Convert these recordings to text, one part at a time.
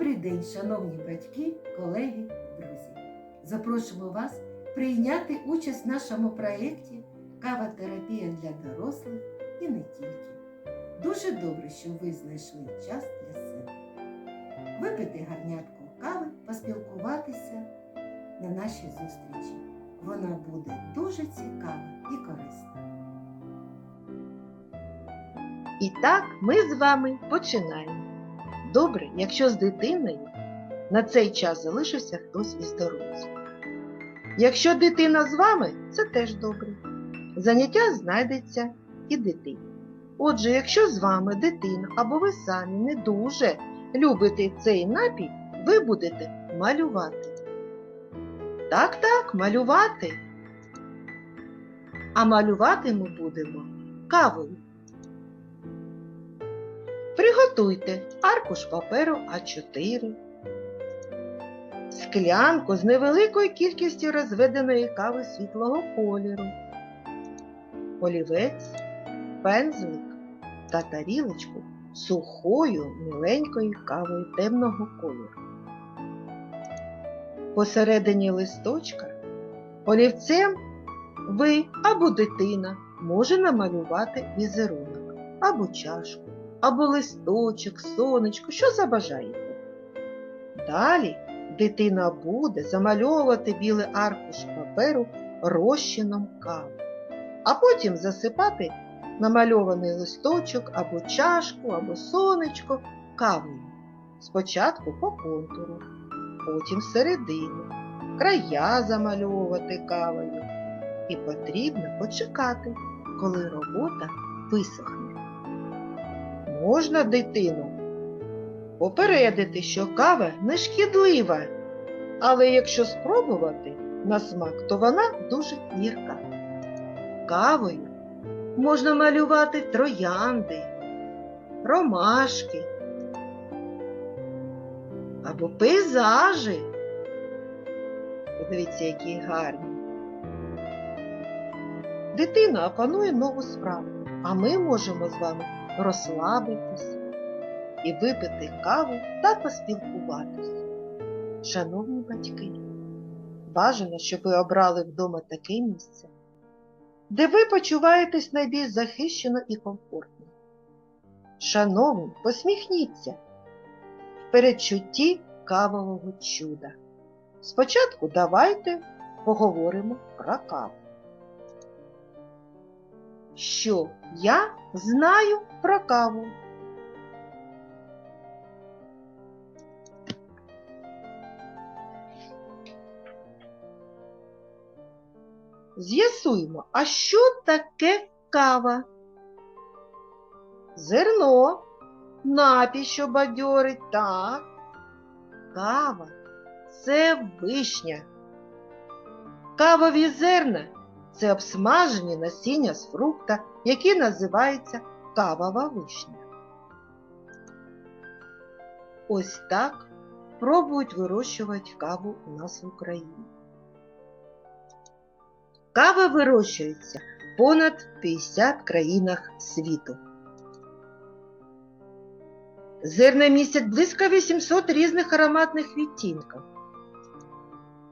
Добрий день, шановні батьки, колеги, друзі. Запрошуємо вас прийняти участь в нашому проєкті Кава-терапія для дорослих і не тільки. Дуже добре, що ви знайшли час для себе. Випити гарнятку кави, поспілкуватися на нашій зустрічі. Вона буде дуже цікава і корисна. І так ми з вами починаємо. Добре, якщо з дитиною на цей час залишився хтось із дорослих. Якщо дитина з вами, це теж добре. Заняття знайдеться і дитині. Отже, якщо з вами дитина або ви самі не дуже любите цей напій, ви будете малювати. Так, так, малювати. А малювати ми будемо кавою. Приготуйте аркуш паперу А4, склянку з невеликою кількістю розведеної кави світлого кольору, олівець, пензлик та тарілочку сухою миленькою кавою темного кольору. Посередині листочка олівцем ви або дитина може намалювати візерунок або чашку або листочок, сонечко, що забажаєте. Далі дитина буде замальовувати білий аркуш паперу розчином кави, а потім засипати намальований листочок або чашку, або сонечко кавою. Спочатку по контуру, потім середину, края замальовувати кавою. І потрібно почекати, коли робота висохне можна дитину попередити, що кава не шкідлива, але якщо спробувати на смак, то вона дуже гірка. Кавою можна малювати троянди, ромашки або пейзажі. Подивіться, які гарні. Дитина опанує нову справу, а ми можемо з вами розслабитись і випити каву та поспілкуватись. Шановні батьки, бажано, щоб ви обрали вдома таке місце, де ви почуваєтесь найбільш захищено і комфортно. Шановні, посміхніться в передчутті кавового чуда. Спочатку давайте поговоримо про каву. Що я знаю про каву? З'ясуємо, а що таке кава? Зерно, напій, що бадьорить, так. Кава це вишня. Кавові зерна це обсмажені насіння з фрукта, які називаються кавова вишня. Ось так пробують вирощувати каву у нас в Україні. Кава вирощується в понад 50 країнах світу. Зерна містять близько 800 різних ароматних відтінків.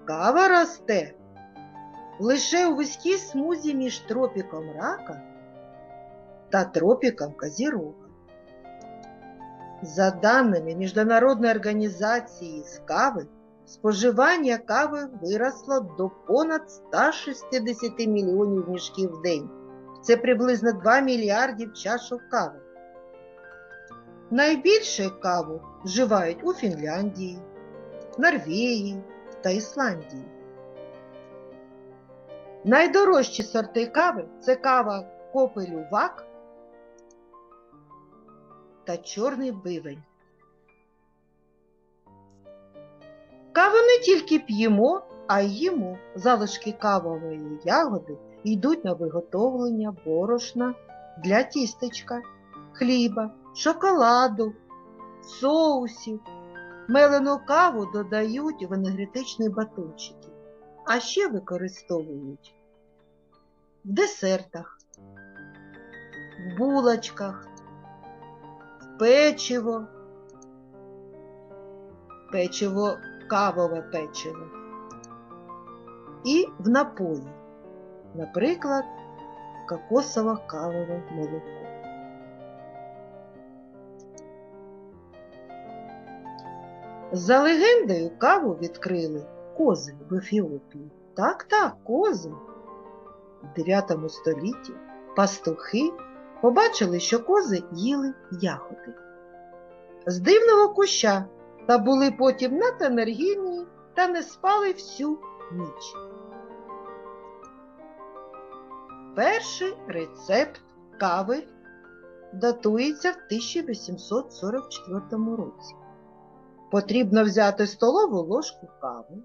Кава росте лише у вузькій смузі між тропіком рака та тропіком Козірога. За даними Міжнародної організації з кави, споживання кави виросло до понад 160 мільйонів мішків в день. Це приблизно 2 мільярдів чашок кави. Найбільше каву вживають у Фінляндії, Норвегії та Ісландії. Найдорожчі сорти кави це кава копелю вак та чорний бивень. Каву не тільки п'ємо, а й їмо. Залишки кавової ягоди йдуть на виготовлення борошна для тістечка, хліба, шоколаду, соусів. Мелену каву додають в енергетичні батончики, а ще використовують в десертах, в булочках, в печиво, печиво, кавове печиво. І в напої, наприклад, кокосово-кавове молоко. За легендою, каву відкрили кози в Ефіопії. Так, так, кози. В 9 столітті пастухи побачили, що кози їли ягоди з дивного куща та були потім надто енергійні та не спали всю ніч. Перший рецепт кави датується в 1844 році. Потрібно взяти столову ложку кави,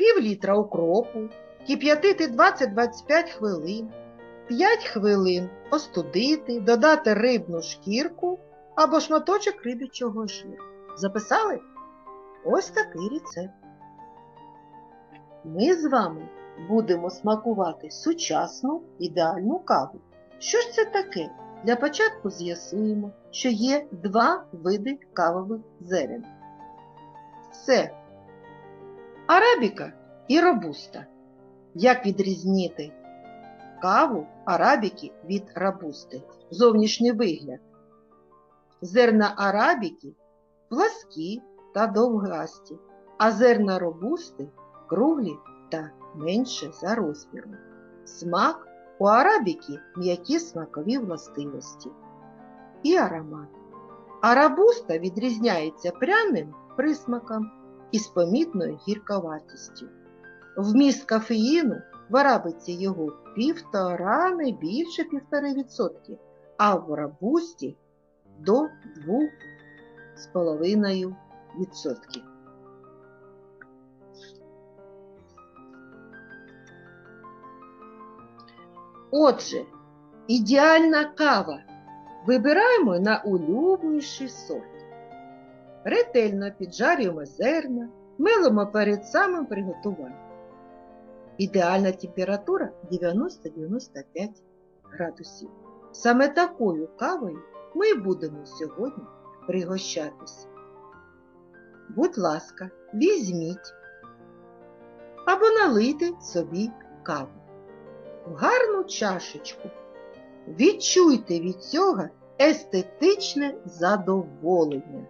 пів літра укропу, кип'ятити 20-25 хвилин, 5 хвилин остудити, додати рибну шкірку або шматочок рибічого жиру. Записали? Ось такий рецепт. Ми з вами будемо смакувати сучасну ідеальну каву. Що ж це таке? Для початку з'ясуємо, що є два види кавових зерен. Це арабіка і робуста. Як відрізнити каву арабіки від робусти? Зовнішній вигляд. Зерна арабіки пласкі та довгасті, а зерна робусти круглі та менше за розміром. Смак у арабіки м'які смакові властивості і аромат. А робуста відрізняється пряним присмаком і з помітною гірковатістю. Вміст кофеїну в арабиці його півтора не більше півтори відсотки, а в робусті до 2,5%. Отже, ідеальна кава. Вибираємо на улюбленіший сорт. Ретельно піджарюємо зерна, милимо перед самим приготуванням. Ідеальна температура 90-95 градусів. Саме такою кавою ми будемо сьогодні пригощатися. Будь ласка, візьміть або налийте собі каву. В гарну чашечку. Відчуйте від цього естетичне задоволення.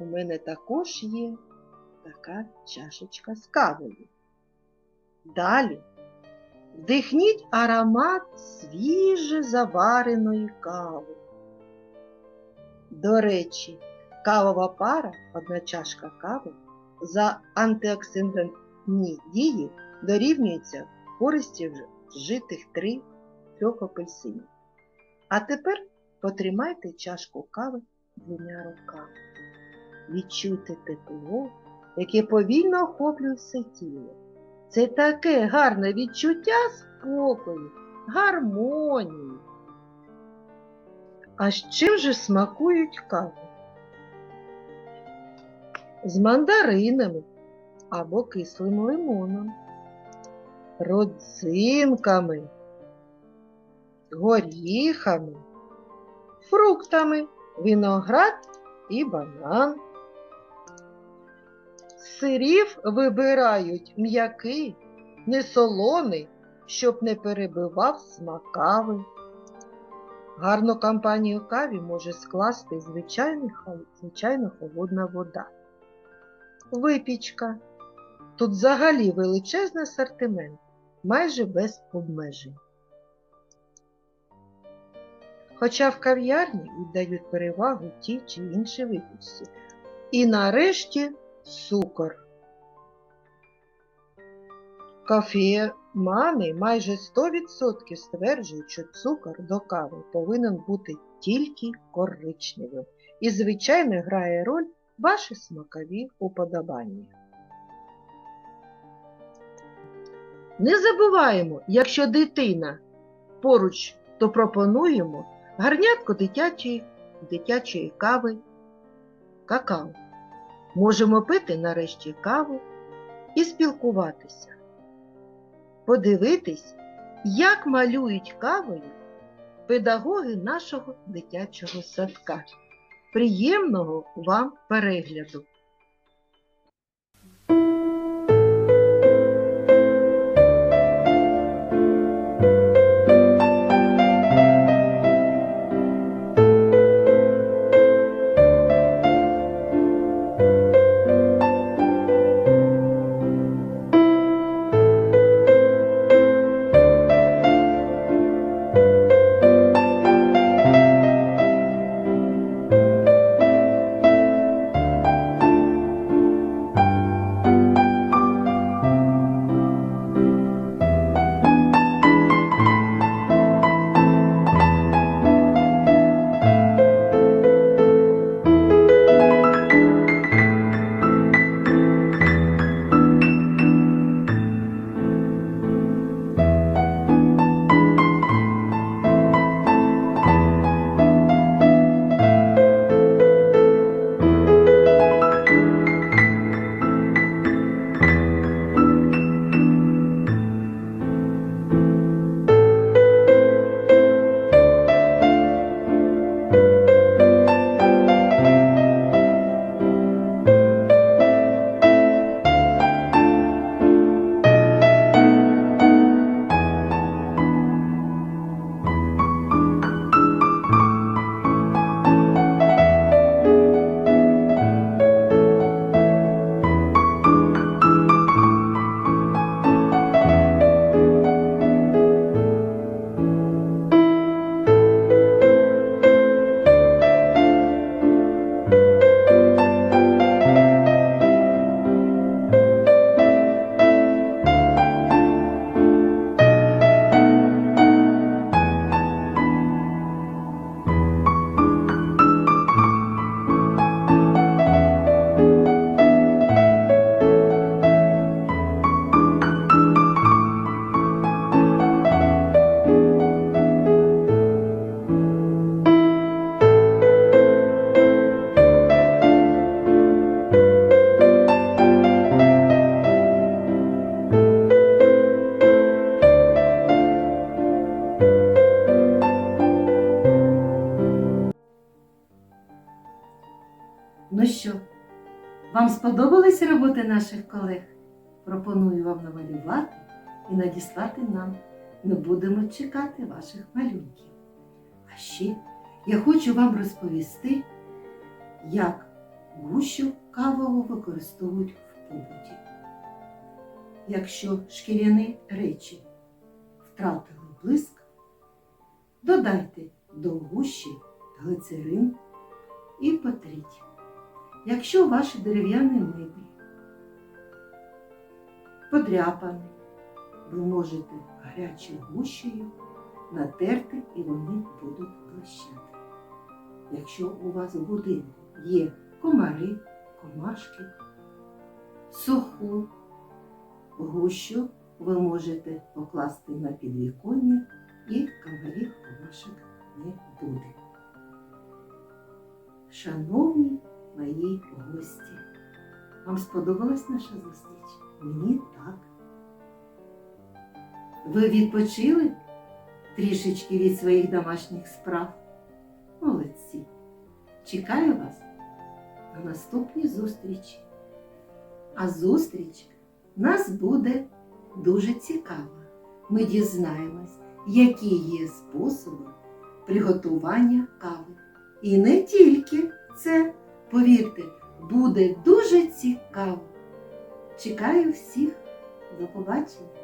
У мене також є така чашечка з кавою. Далі Вдихніть аромат свіже завареної кави. До речі, кавова пара, одна чашка кави, за антиоксидантні дії дорівнюється користі вжитих три трьох апельсинів. А тепер потримайте чашку кави двома руками. Відчуйте тепло, яке повільно охоплює все тіло. Це таке гарне відчуття спокою, гармонії. А з чим же смакують каву? З мандаринами або кислим лимоном, родзинками, горіхами, фруктами, виноград і банан. Сирів вибирають м'який, не солоний, щоб не перебивав смак кави. Гарну компанію каві може скласти звичайно холодна вода. Випічка. Тут взагалі величезний асортимент, майже без обмежень. Хоча в кав'ярні віддають перевагу ті чи інші випічці. І нарешті цукор. Кофемани майже 100% стверджують, що цукор до кави повинен бути тільки коричневим. І, звичайно, грає роль ваші смакові уподобання. Не забуваємо, якщо дитина поруч, то пропонуємо гарнятку дитячої, дитячої кави, какао. Можемо пити нарешті каву і спілкуватися. Подивитись, як малюють кавою педагоги нашого дитячого садка. Приємного вам перегляду! Ну що, вам сподобались роботи наших колег? Пропоную вам намалювати і надіслати нам. Ми будемо чекати ваших малюнків. А ще я хочу вам розповісти, як гущу кавову використовують в побуті. Якщо шкіряні речі втратили блиск, додайте до гущі глицерин і потріть. Якщо ваші дерев'яні меблі подряпані, ви можете гарячою гущею натерти і вони будуть блищати. Якщо у вас в будинку є комари, комашки, суху гущу ви можете покласти на підвіконня і комарів комашок не буде. Шановні мої гості. Вам сподобалась наша зустріч? Мені так. Ви відпочили трішечки від своїх домашніх справ? Молодці. Чекаю вас на наступній зустрічі. А зустріч нас буде дуже цікава. Ми дізнаємось, які є способи приготування кави. І не тільки це. Повірте, буде дуже цікаво. Чекаю всіх. До побачення!